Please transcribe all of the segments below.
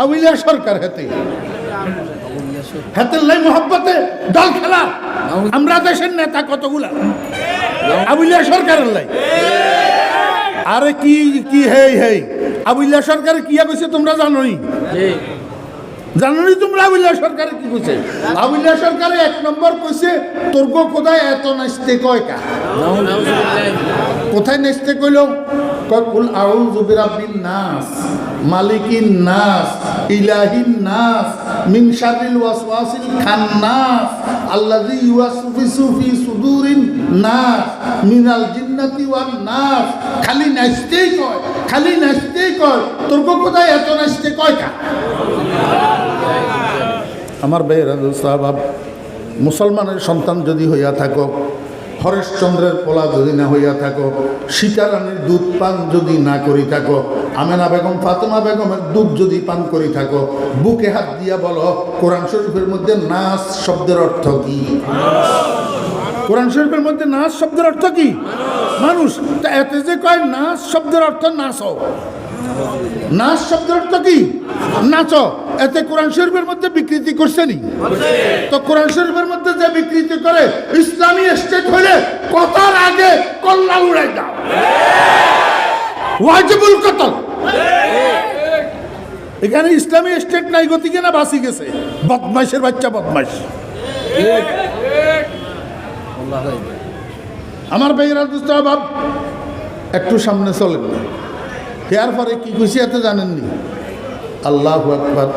আউলিয়া সরকার হেতে। হাতের লাই মোহাব্বতে দল খেলা। আমরা দেশের নেতা কতগুলা? আবুলিয়া সরকারের লাই। আরে কি কি হেই হেই। আবুলিয়া সরকার কি কইছে তোমরা জানোই? জানোনি তোমরা আবুলিয়া সরকারে কি কইছে? আবুলিয়া সরকারে এক নম্বর কইছে তোর গো কোথায় এত নাচতে কয় কা? কোথায় নেচতে কইল কুল আউযু বিরাব্বিন নাস, মালিকিন নাস, ইলাহিন নাস, মিন শারিল ওয়াসওয়াসিল খান্নাস, আল্লাযী ইউওয়াসওয়িসু ফি সুদুরিন নাস, মিনাল জিন্নাতি ওয়ান নাস। খালি নাচতেই কয় খালি নাচতেই কয় তোর কোথায় এত নাচতে কয় কা আমার বেয়েরা সাহাব মুসলমানের সন্তান যদি হইয়া থাকো হরেশচন্দ্রের পোলা যদি না হইয়া থাকো, সীতারানীর দুধ পান যদি না করি থাকো, আমেনা বেগম, ফাতেমা বেগমের দুধ যদি পান করি থাকো, বুকে হাত দিয়া বলো, কোরআন শরীফের মধ্যে নাচ শব্দের অর্থ কি? কোরআন শরীফের মধ্যে নাচ শব্দের অর্থ কি? মানুষ, তা এতে যে কয় নাচ শব্দের অর্থ নাচ নাচ শব্দের অর্থ কি? নাচ। এতে কোরআন শরীফের মধ্যে বিকৃতি করছে নি? তো কোরআন শরীফের মধ্যে যে বিকৃতি করে, ইসলামী স্টেট হলে কথার আগে কল্লা উড়াই দাও। ওয়াজিবুল কতল। এখানে ইসলামী স্টেট নাই গতিকে না বাসি গেছে? বদমাইশের বাচ্চা বদমাইশ। আমার ভাইয়েরা দুষ্ট বাপ একটু সামনে চলেন দেওয়ার কি খুশি এত জানেননি? আল্লাহ আকবার।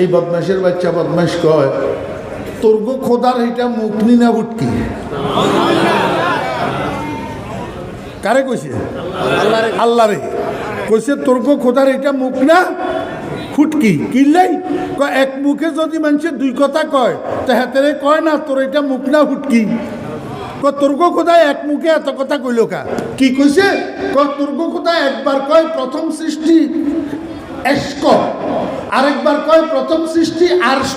এই বদমাইশের বাচ্চা বদমাইশ কয় তোর গো খোদার এটা মুখ নি না উঠকি কারে কইছে? আল্লাহ রে কইছে তোর গো খোদার এটা মুখ না ফুটকি। কিনলেই এক মুখে যদি মানুষের দুই কথা কয়, তা হাতেরে কয় না, তোর এটা মুখ না ফুটকি? ক তোর্গ কোথায় এক মুখে এত কথা কইল কা? কি কইছে ক তোর্গ কোথায় একবার কয় প্রথম সৃষ্টি এস্ক। আরেকবার কয় প্রথম সৃষ্টি আরশ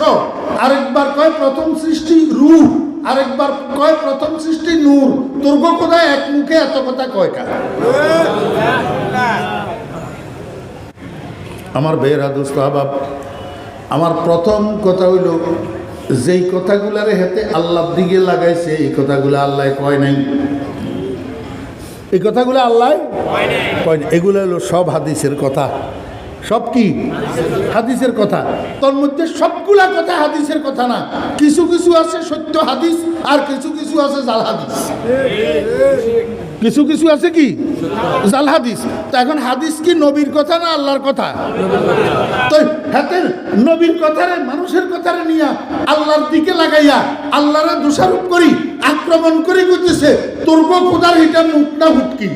আরেকবার কয় প্রথম সৃষ্টি রূহ আরেকবার কয় প্রথম সৃষ্টি নূর তোর্গ কোথায় এক মুখে এত কথা কয় কা? আমার বেয়েরা দোস্ত আমার প্রথম কথা হইল যেই কথাগুলারে হেতে আল্লাহর দিকে লাগাইছে, এই কথাগুলো আল্লাহ কয় নাই। এই কথাগুলো আল্লাহ কয় নাই। এগুলো হলো সব হাদিসের কথা। সব কি? হাদিসের কথা। তোর মধ্যে সবগুলা কথা হাদিসের কথা না। কিছু কিছু আছে সত্য হাদিস, আর কিছু কিছু আছে জাল হাদিস। কিছু কিছু আছে কি? জাল হাদিস। তো এখন হাদিস কি নবীর কথা না আল্লাহর কথা? তো নবীর কথারে, মানুষের কথারে নিয়া আল্লাহর দিকে লাগাইয়া আল্লাহর দোষারোপ করি, আক্রমণ করে করতেছে তোর কোদার এটা মুখ না হুটকি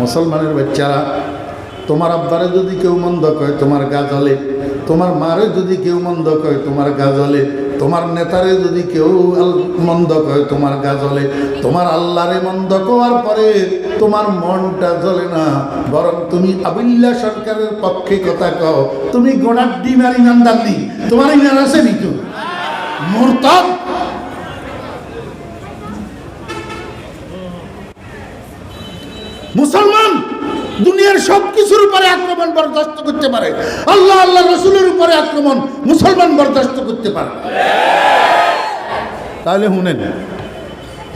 মুসলমানের বাচ্চারা, তোমার আব্বারে যদি কেউ মন্দ কয়, তোমার গা জ্বলে তোমার মারে যদি কেউ মন্দ কয়, তোমার গা জ্বলে তোমার নেতারে যদি কেউ মন্দ কয়, তোমার গা জ্বলে, তোমার আল্লাহরে মন্দ কোয়ার পরে তোমার মনটা জ্বলে না। বরং তুমি আবিল্লা সরকারের পক্ষে কথা কও, তুমি গোড়ার ডিম আর ইমানদার নি। তোমার ইমান আছে নি তো? মুসলমান! দুনিয়ার সব কিছুর উপরে আক্রমণ বরদাস্ত করতে পারে। আল্লাহ আল্লাহ রসুলের উপরে আক্রমণ মুসলমান বরদাস্ত করতে পারে। তাহলে শুনেন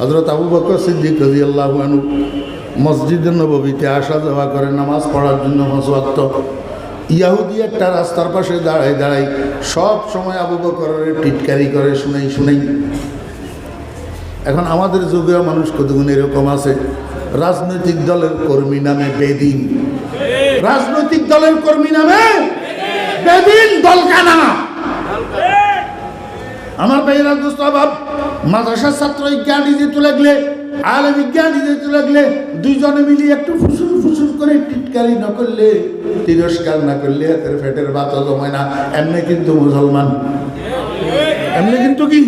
হজরত আবু বকর সিদ্দিক রাজি আল্লাহ মসজিদে নবীতে আসা যাওয়া করে নামাজ পড়ার জন্য মসওয়াক্ত। ইয়াহুদি একটা রাস্তার পাশে দাঁড়ায় দাঁড়াই সব সময় আবু বকরের টিটকারি করে শুনেই শুনেই। এখন আমাদের যুগেও মানুষ কতগুণ এরকম আছে? রাজনৈতিক দলের কর্মী নামে বেদিন। রাজনৈতিক দলের কর্মী নামে বেদিন দলকানা। আমার ভাইয়েরা, দোস্ত অভাব মাদ্রাসার ছাত্র জ্ঞান দিতে লাগলে আলে বিজ্ঞান দিতে লাগলে দুইজনে মিলিয়ে একটু ফুসুর ফুসুর করে টিটকারি না করলে, তিরস্কার না করলে হাতের ফেটের বাতা জমায় না। এমনি কিন্তু মুসলমান। এমনি কিন্তু কি?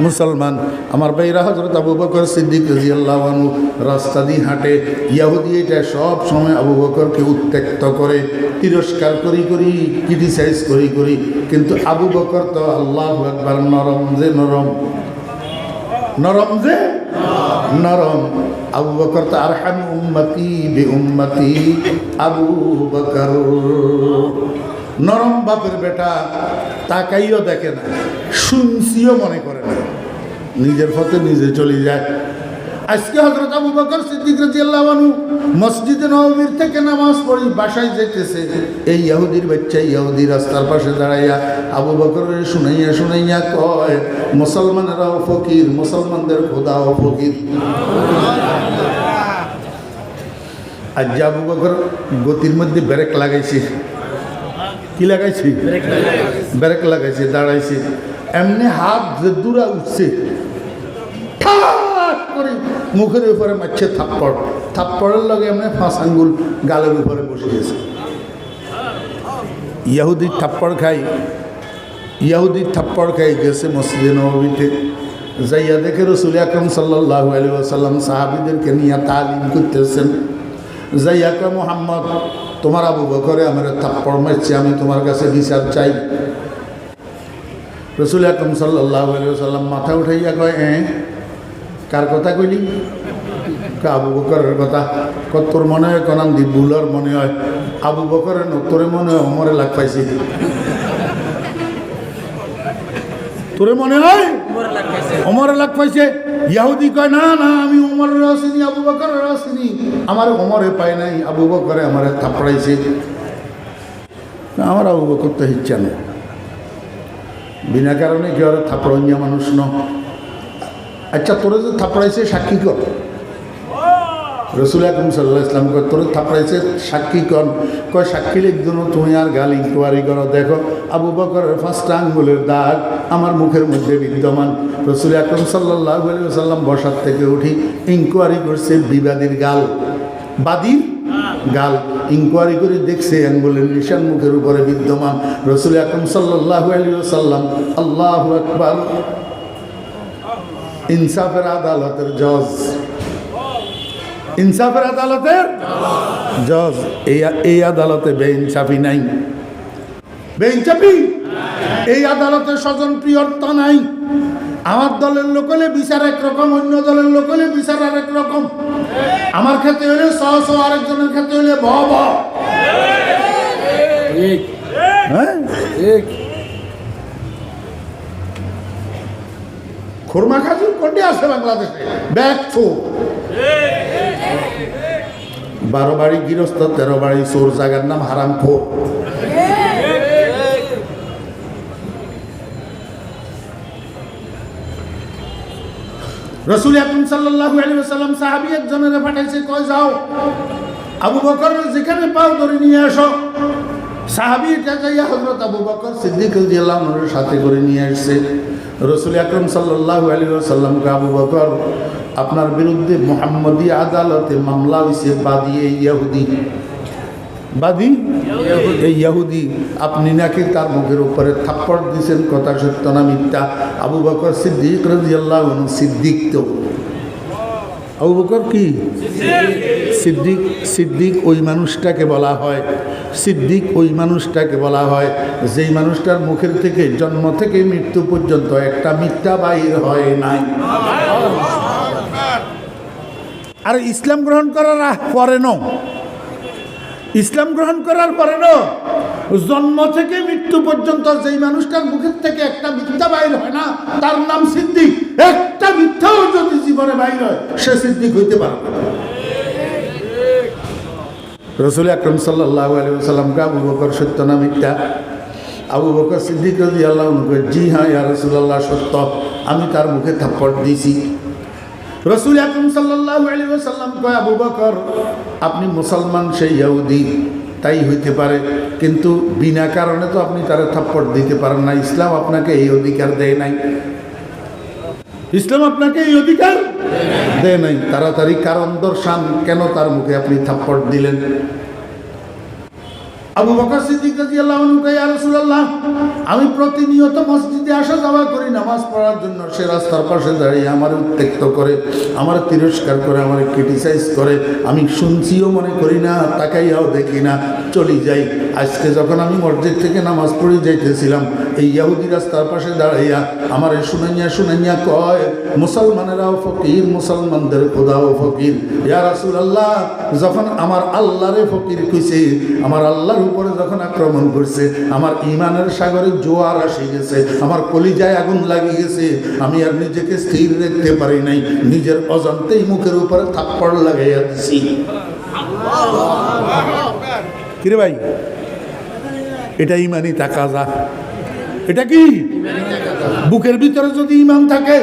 মুসলমান। আমার ভাইরা হজরত আবু বকর সিদ্দিক রাজিয়াল্লাহু আনহু রাস্তা দিয়ে হাঁটে। ইয়াহুদি এটা সব সময় আবু বকরকে উত্ত্যক্ত করে তিরস্কার করি করি ক্রিটিসাইজ করি করি। কিন্তু আবু বকর তো আল্লাহ একবার নরম যে নরম। নরম যে? নরম। আবু বকর তো আর হাম উম্মতি বে উম্মতি। আবু বকর। নরম বাপের বেটা তাকাইও দেখে না, শুনছিও মনে করে না। নিজের পথে নিজে চলে যায়। আজকে হজরত আবু বকর সিদ্দিক রাদিয়াল্লাহু মসজিদে নববীর থেকে নামাজ পড়ি, বাসায় যেতেছে এই ইহুদির বাচ্চা, ইহুদি রাস্তার পাশে দাঁড়াইয়া আবু বকরের শুনাইয়া শুনাইয়া কয়, মুসলমানেরাও ফকির, মুসলমানদের খোদাও ফকির। আজ আবু বকর গতির মধ্যে ব্রেক লাগাইছে। কি লাগাইছি? ব্রেক লাগাইছে, দাঁড়াইছে। এমনি হাত দূরা উঠছে মুখের উপরে মারছে থাপ্পড়। থাপ্পড়ের লগে এমনি ফাঁস আঙ্গুল গালের উপরে বসে গেছে। ইয়াহুদি থাপ্পড় খাই ইয়াহুদি থাপ্পড় খাই গেছে মসজিদে নবীতে যাইয়া দেখে রসুল আকরম সাল্লাহ আলী আসাল্লাম সাহাবিদেরকে নিয়ে তালিম করতেছেন। যাইয়া কে মোহাম্মদ তোমার আবু বকরে আমার থাপ্পড় আমি তোমার কাছে বিচার চাই। রসুল আকরম সাল্লাম মাথা উঠাইয়া কয়, এ, কার কথা কইলি? আবু বকরের কথা, কত তোর মনে হয় কনান দি, ভুলর মনে হয়। আবু বকরের ন মনে হয় অমরে লাগ পাইছি। তোরে মনে হয়? অমর লাগ পাইছে ইয়াহুদি কয়, না না, আমি অমর আসিনি, আবু বকরের আসিনি। আমার অমরে পাই নাই, আবু বকরে আমার থাপড়াইছে। আমার আবু বকর তো হিচ্ছা নেই বিনা কারণে কেউ থাপড়াইয়া মানুষ ন? আচ্ছা তোরে যে থাপড়াইছে, সাক্ষী কর। রসুল আকরম সাল্লাহ ইসলাম কয় তোর থাপড়াইছে, সাক্ষী কর কয় সাক্ষী লিখজন তুমি আর গাল ইনকোয়ারি করো। দেখো, আবু বকরের ফার্স্ট আঙ্গুলের দাগ আমার মুখের মধ্যে বিদ্যমান। রসুল আকরম সাল্লাহ সাল্লাম বসার থেকে উঠি ইনকোয়ারি করছে বিবাদীর গাল। বাদীর গাল। ইনকোয়ারি করে দেখছে আঙ্গুলের নিশান মুখের উপরে বিদ্যমান। রসুল আকরম সাল্লাহ আলী সাল্লাম, আল্লাহ আকবর। ইনসাফের আদালতের জজ। ইনসাফের আদালতের জজ এই এই আদালতে বেইনসাফি নাই। বেইনসাফি? এই আদালতে স্বজন প্রিয়তা নাই। আমার দলের লোক হলে বিচার একরকম অন্য দলের লোক হলে বিচার আরেক রকম। আমার ক্ষেত্রে হলে স স আরেকজনের ক্ষেত্রে হলে ভ ভ। ঠিক হ্যাঁ? খুরমা খাজুর কোনটি আছে বাংলাদেশে? ব্যাগ চোর বারো বাড়ি গৃহস্থ, তেরো বাড়ি চোর জায়গার নাম হারাম খোর রসুল আকরম সাল্লাল্লাহু আলাইহি ওয়াসাল্লাম সাহাবী একজনের পাঠাইছে, কয় যাও, আবু বকর যেখানে পাও ধরে নিয়ে আসো। সাহাবী এটা যাইয়া হযরত আবু বকর সিদ্দিক সাথে করে নিয়ে আসছে। রসুল আকরম সাল্লাহ আলী সাল্লামকে আবু বকর আপনার বিরুদ্ধে মোহাম্মদী আদালতে মামলা হয়েছে বাদী এই ইয়াহুদি। বাদী? এই ইয়াহুদি আপনি নাকি তার মুখের উপরে থাপ্পড় দিয়েছেন কথা সত্য না মিথ্যা? আবু বকর সিদ্দিক রাজিয়াল্লাহ সিদ্দিক তো। আবু বকর কি? সিদ্দিক সিদ্দিক ওই মানুষটাকে বলা হয়। সিদ্দিক ওই মানুষটাকে বলা হয়। যেই মানুষটার মুখের থেকে জন্ম থেকে মৃত্যু পর্যন্ত একটা মিথ্যা বাহির হয় নাই। আর ইসলাম গ্রহণ করার পরে ন ইসলাম গ্রহণ করার পরে ন জন্ম থেকে মৃত্যু পর্যন্ত যেই মানুষটার মুখের থেকে একটা মিথ্যা বাইর হয় না, তার নাম সিদ্দিক। একটা মিথ্যাও যদি জীবনে বাইর হয়, সে সিদ্দিক হইতে পারে। রসুল আকরম সাল্লাহ আবু বকর সত্য না মিথ্যা? আবু বকর সিদ্দিক রাজি আল্লাহ জি হ্যাঁ ইয়া রসুল্লাহ সত্য। আমি তার মুখে থাপ্পড় দিয়েছি। রসুল আকরম সাল্লাহ আলী সাল্লাম কয়, আবু বকর, আপনি মুসলমান, সেই ইহুদি। তাই হইতে পারে। কিন্তু বিনা কারণে তো আপনি তারা থাপ্পড় দিতে পারেন না। ইসলাম আপনাকে এই অধিকার দেয় নাই। ইসলাম আপনাকে এই অধিকার দেয় নাই। তাড়াতাড়ি কারণ দর্শান। কেন তার মুখে আপনি থাপ্পড় দিলেন? আবু বকর সিদ্দিক রাসূলুল্লাহ, আমি প্রতিনিয়ত মসজিদে আসা যাওয়া করি, নামাজ পড়ার জন্য। সে রাস্তার পাশে দাঁড়িয়ে আমার উত্তেক্ত করে, আমার তিরস্কার করে, আমার ক্রিটিসাইজ করে। আমি শুনছিও মনে করি না, তাকাইয়াও দেখি না, চলি যাই। আজকে যখন আমি মসজিদ থেকে নামাজ পড়ে যাইতেছিলাম, এই ইয়াহুদি রাস্তার পাশে দাঁড়াইয়া আমার শুনাইয়া শুনাইয়া কয় মুসলমানেরাও ফকির, মুসলমানদের খোদাও ফকির। ইয়া রাসুল আল্লাহ যখন আমার আল্লাহরে ফকির কইছে, আমার আল্লাহর উপরে যখন আক্রমণ করছে, আমার ইমানের সাগরে জোয়ার আসে গেছে, আমার কলিজায় আগুন লাগিয়ে গেছে, আমি আর নিজেকে স্থির রাখতে পারি নাই, নিজের অজান্তেই মুখের উপরে থাপ্পড় লাগাইয়া দিছি। কিরে ভাই? এটা ইমানি তাকাজা। এটা কি? বুকের ভিতরে যদি ইমান থাকে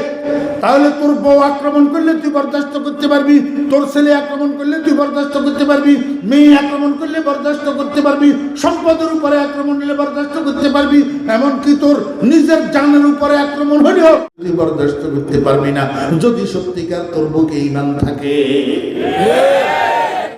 তাহলে তোর বউ আক্রমণ করলে তুই বরদাস্ত করতে পারবি, তোর ছেলে আক্রমণ করলে তুই বরদাস্ত করতে পারবি, মেয়ে আক্রমণ করলে বরদাস্ত করতে পারবি, সম্পদের উপরে আক্রমণ হলে বরদাস্ত করতে পারবি, এমনকি তোর নিজের জানের উপরে আক্রমণ হলেও তুই বরদাস্ত করতে পারবি না। যদি সত্যিকার তোর বুকে ইমান থাকে।